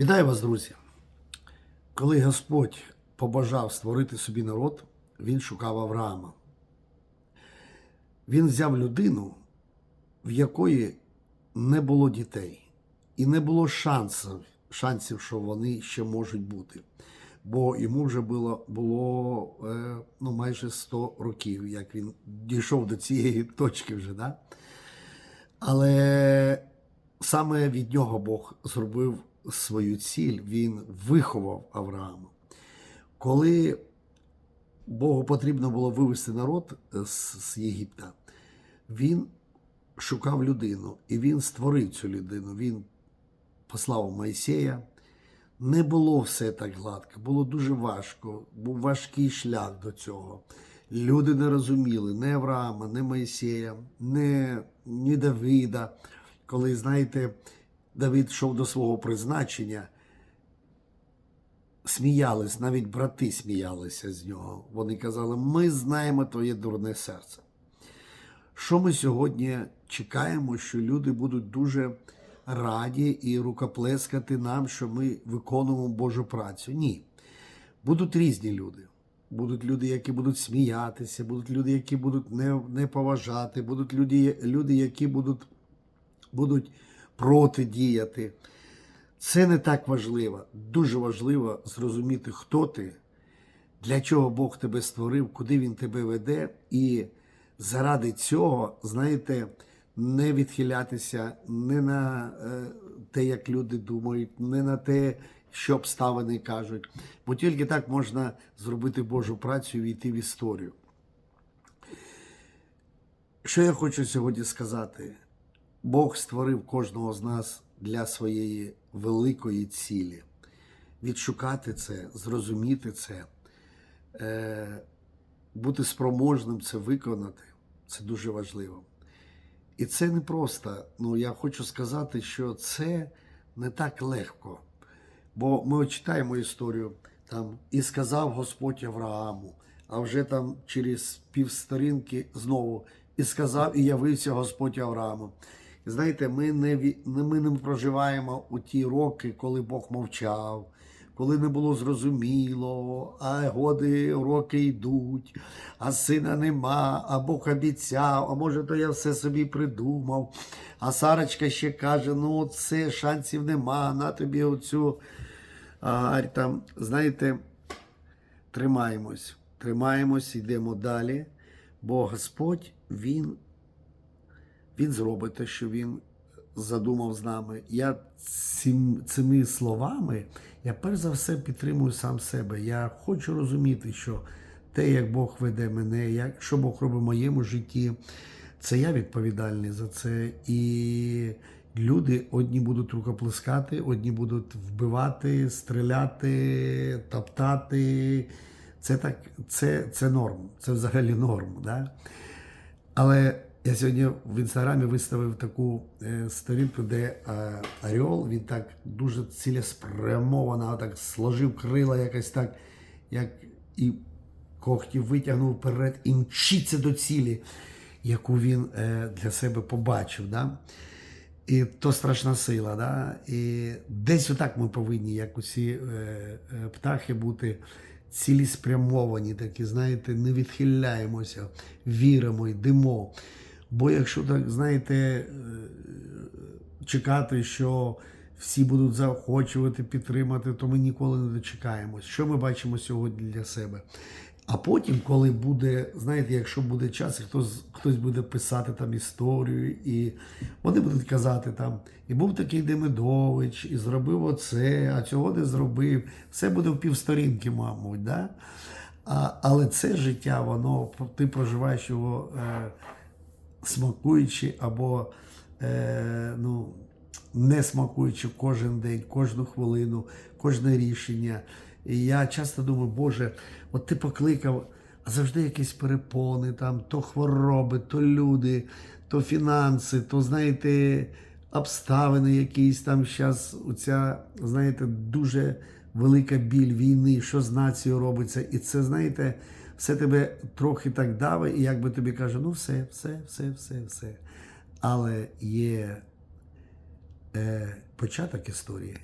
Вітаю вас, друзі! Коли Господь побажав створити собі народ, він шукав Авраама. Він взяв людину, в якої не було дітей, і не було шансів, шансів, що вони ще можуть бути. Бо йому вже було, було е, ну, майже 100 років, як він дійшов до цієї точки вже. Да? Але саме від нього Бог зробив свою ціль, він виховав Авраама. Коли Богу потрібно було вивести народ з, з Єгипта, він шукав людину, і він створив цю людину. Він послав Моїсея. Не було все так гладко, було дуже важко, був важкий шлях до цього. Люди не розуміли ні Авраама, ні Моїсея, ні, ні Давида. Коли, знаєте, Давид йшов до свого призначення, сміялись, навіть брати сміялися з нього. Вони казали, ми знаємо твоє дурне серце. Що ми сьогодні чекаємо, що люди будуть дуже раді і рукоплескати нам, що ми виконуємо Божу працю? Ні. Будуть різні люди. Будуть люди, які будуть сміятися, будуть люди, які будуть не, не поважати, будуть люди, люди, які будуть, будуть протидіяти. Це не так важливо. Дуже важливо зрозуміти, хто ти, для чого Бог тебе створив, куди Він тебе веде, і заради цього, знаєте, не відхилятися не на е, те, як люди думають, не на те, що обставини кажуть. Бо тільки так можна зробити Божу працю і війти в історію. Що я хочу сьогодні сказати? Бог створив кожного з нас для своєї великої цілі. Відшукати це, зрозуміти це, е, бути спроможним це виконати це дуже важливо. І це не просто. Ну, я хочу сказати, що це не так легко. Бо ми читаємо історію там, і сказав Господь Аврааму, а вже там через півсторінки знову і сказав, і явився Господь Аврааму. Знаєте, ми не- ми не проживаємо у ті роки, коли Бог мовчав, коли не було зрозуміло, а годи, роки йдуть, а сина нема, а Бог обіцяв, а може, то я все собі придумав. А Сарочка ще каже: ну, це шансів нема, на тобі оцю. А, там, знаєте, тримаємось, тримаємось, йдемо далі, бо Господь, Він він зробить те, що він задумав з нами. Я цим, цими словами, я перш за все підтримую сам себе. Я хочу розуміти, що те, як Бог веде мене, як, що Бог робить в моєму житті, це я відповідальний за це. І люди одні будуть рукоплескати, одні будуть вбивати, стріляти, топтати. Це так, це, це норм, це взагалі норм. Да? Але я сьогодні в інстаграмі виставив таку е, сторінку, де е, Орел, він так дуже цілеспрямовано так сложив крила якось так, як і когті витягнув вперед і мчиться до цілі, яку він е, для себе побачив. Да? І то страшна сила. Да? І десь отак ми повинні, як усі птахи, бути цілеспрямовані, такі, знаєте, не відхиляємося, віримо, йдемо. Бо якщо так, знаєте, е, чекати, що всі будуть заохочувати, підтримати, то ми ніколи не дочекаємось. Що ми бачимо сьогодні для себе? А потім, коли буде, знаєте, якщо буде час, і хтось, хтось буде писати там історію, і вони будуть казати там, і був такий Демидович, і зробив оце, а цього не зробив. Все буде в півсторінки, мабуть. Да? А, але це життя, воно ти проживаєш його е, смакуючи або е, ну, не смакуючи кожен день, кожну хвилину, кожне рішення. І я часто думаю, Боже, от ти покликав, завжди якісь перепони, там, то хвороби, то люди, то фінанси, то, знаєте, обставини якісь там зараз, оця, знаєте, дуже велика біль війни, що з нацією робиться. І це, знаєте, все тебе трохи так давить, і якби тобі каже, ну все, все, все, все, все. Але є е, початок історії.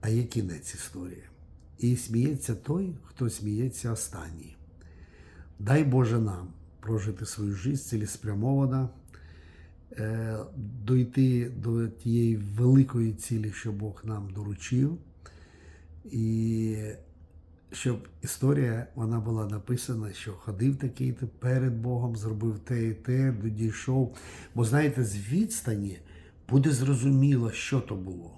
а є кінець історії. І сміється той, хто сміється останній. Дай Боже нам прожити свою життя цілеспрямовано, е, дойти до тієї великої цілі, що Бог нам доручив, і щоб історія вона була написана, що ходив такий то перед Богом, зробив те і те, дійшов. Бо знаєте, з відстані буде зрозуміло, що то було.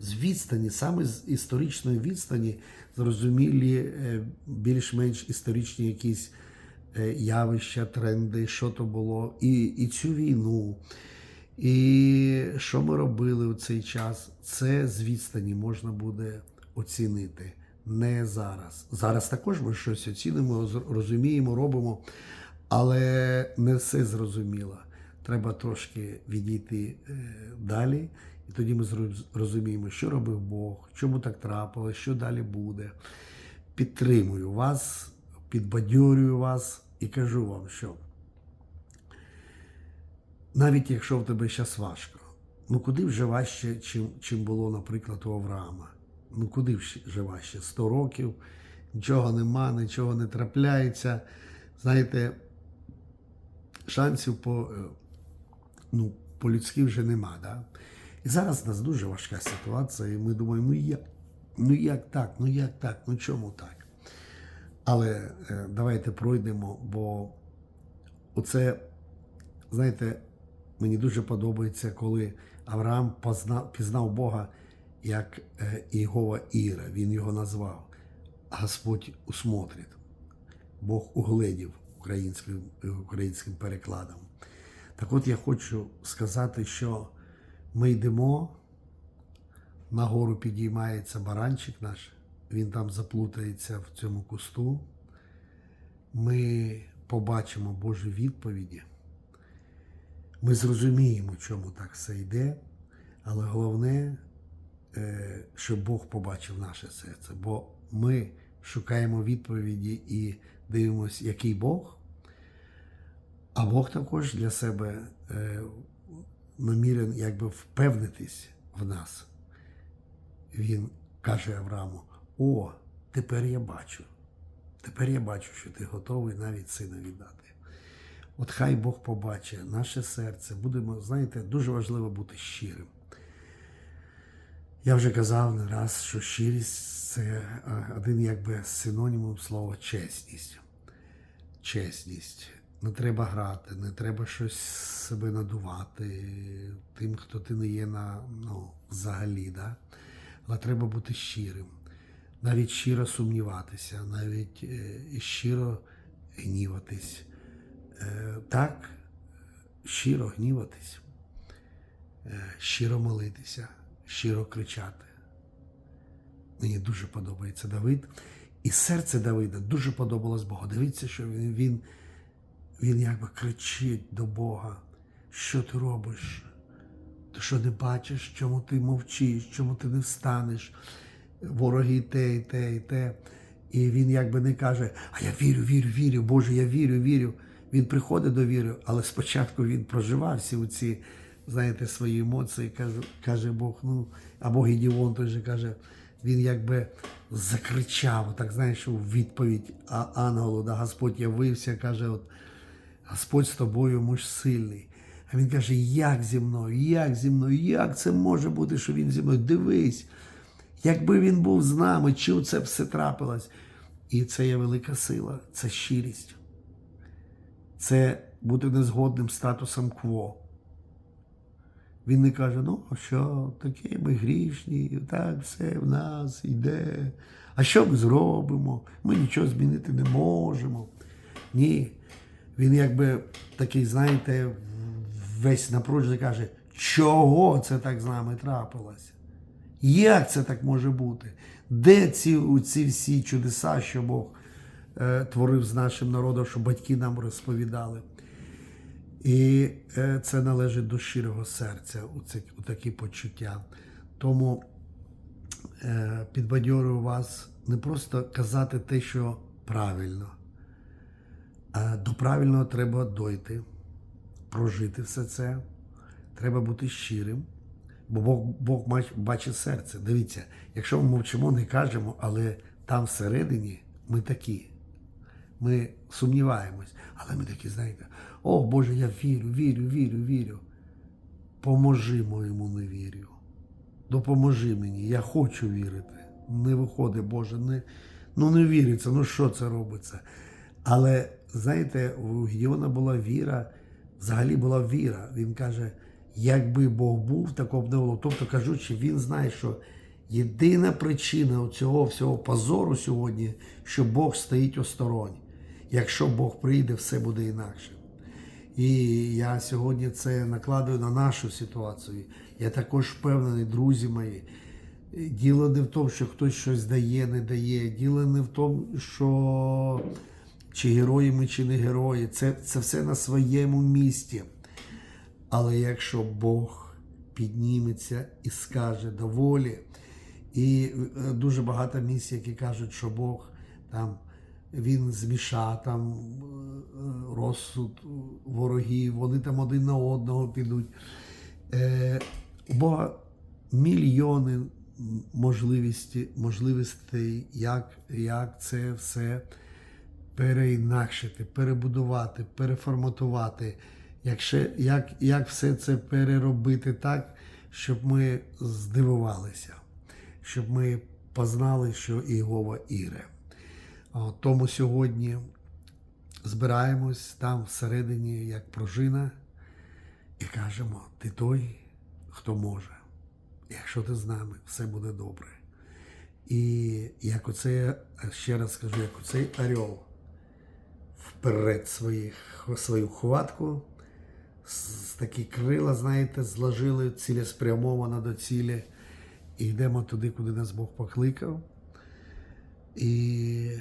З відстані, саме з історичної відстані, зрозумілі е, більш-менш історичні якісь е, явища, тренди, що то було, і, і цю війну, і що ми робили у цей час, це з відстані можна буде оцінити. Не зараз. Зараз також ми щось оцінимо, розуміємо, робимо, але не все зрозуміло. Треба трошки відійти е, далі, і тоді ми розуміємо, що робив Бог, чому так трапилось, що далі буде. Підтримую вас, підбадьорюю вас і кажу вам, що навіть якщо в тебе зараз важко, ну куди вже важче, чим, чим було, наприклад, у Авраама. Ну куди вже важче? 100 років, нічого нема, нічого не трапляється. Знаєте, шансів по, е, ну, по-людськи вже нема. Да? І зараз у нас дуже важка ситуація, і ми думаємо, ну як? Ну як так? Ну як так? Ну чому так? Але е, давайте пройдемо, бо оце, знаєте, мені дуже подобається, коли Авраам пізнав Бога як е, Ігова Іра, він його назвав. Господь усмотрить. Бог угледів українським, українським перекладом. Так от я хочу сказати, що ми йдемо, нагору підіймається баранчик наш, він там заплутається в цьому кусту. Ми побачимо Божі відповіді. Ми зрозуміємо, чому так все йде, але головне, щоб Бог побачив наше серце. Бо ми шукаємо відповіді і дивимося, який Бог, а Бог також для себе е, намірен якби впевнитись в нас. Він каже Аврааму: О, тепер я бачу. Тепер я бачу, що ти готовий навіть сина віддати. От хай Бог побачить наше серце. Будемо, знаєте, дуже важливо бути щирим. Я вже казав не раз, що щирість це е, один якби синонімом слова чесність. Чесність. Не треба грати, не треба щось себе надувати тим, хто ти не є на, ну, взагалі. Да? Але треба бути щирим. Навіть щиро сумніватися, навіть е, щиро гніватись. Е, так, щиро гніватись, щиро молитися, щиро кричати. Мені дуже подобається Давид. І серце Давида дуже подобалось Богу. Дивіться, що він, він, він якби кричить до Бога, що ти робиш? Ти що не бачиш, чому ти мовчиш, чому ти не встанеш? Вороги і те, і те, і те. І він якби не каже, а я вірю, вірю, вірю, Боже, я вірю, вірю. Він приходить до віри, але спочатку він проживав всі ці, знаєте, свої емоції, каже, каже Бог, ну, або Гедіон той же каже, він якби закричав, так знаєш, у відповідь ангелу, да, Господь явився, каже, от, Господь з тобою, муж сильний. А він каже, як зі мною, як зі мною, як це може бути, що він зі мною? Дивись, якби він був з нами, чи це все трапилось. І це є велика сила, це щирість. Це бути незгодним статусом кво. Він не каже, ну що, такі ми грішні, так все в нас йде. А що ми зробимо? Ми нічого змінити не можемо. Ні. Він якби такий, знаєте, весь напружений каже, чого це так з нами трапилося? Як це так може бути? Де ці, ці всі чудеса, що Бог е, творив з нашим народом, що батьки нам розповідали? І е, це належить до щирого серця, у, це, у такі почуття. Тому е, підбадьорюю вас не просто казати те, що правильно, а до правильного треба дойти, прожити все це. Треба бути щирим, Бо Бог, Бог бачить серце. Дивіться, якщо ми мовчимо, не кажемо, але там всередині ми такі. Ми сумніваємось, але ми такі, знаєте, о Боже, я вірю, вірю, вірю, вірю. Поможи моєму невір'ю. Допоможи мені, я хочу вірити. Не виходить, Боже, не, ну не віриться, ну що це робиться? Але знаєте, у Гедіона була віра, взагалі була віра. Він каже, якби Бог був, такого б не було. Тобто кажучи, він знає, що єдина причина цього всього позору сьогодні, що Бог стоїть осторонь. Якщо Бог прийде, все буде інакше. І я сьогодні це накладую на нашу ситуацію. Я також впевнений, друзі мої. Діло не в тому, що хтось щось дає, не дає. Діло не в тому, що чи герої ми, чи не герої. Це, це все на своєму місці. Але якщо Бог підніметься і скаже доволі, і е, дуже багато місць, які кажуть, що Бог там він зміша там е, розсуд ворогів, вони там один на одного підуть. Е, Бога мільйони можливості, можливостей, як, як це все переінакшити, перебудувати, переформатувати, як, ще, як, як все це переробити так, щоб ми здивувалися, щоб ми познали, що Ігова Іре. Тому сьогодні збираємось там всередині, як пружина, і кажемо: ти той, хто може. Якщо ти з нами, все буде добре. І як оце, ще раз скажу, як оцей орел вперед своїх, свою хватку, такі крила, знаєте, зложили цілеспрямовано до цілі. І йдемо туди, куди нас Бог покликав. І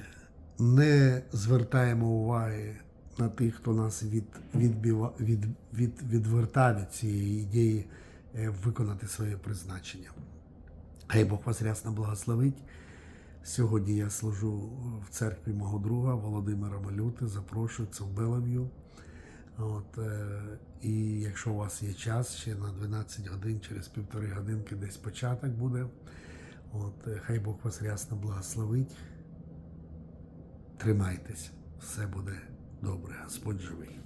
не звертаємо уваги на тих, хто нас від, відбива, від, від, відвертав від цієї ідеї е, виконати своє призначення. Хай Бог вас рясно благословить. Сьогодні я служу в церкві мого друга Володимира Малюти. Запрошую це в Белов'ю. От, е, і якщо у вас є час, ще на 12 годин, через півтори годинки десь початок буде. От, е, хай Бог вас рясно благословить. Тримайтесь, все буде добре, Господь живий.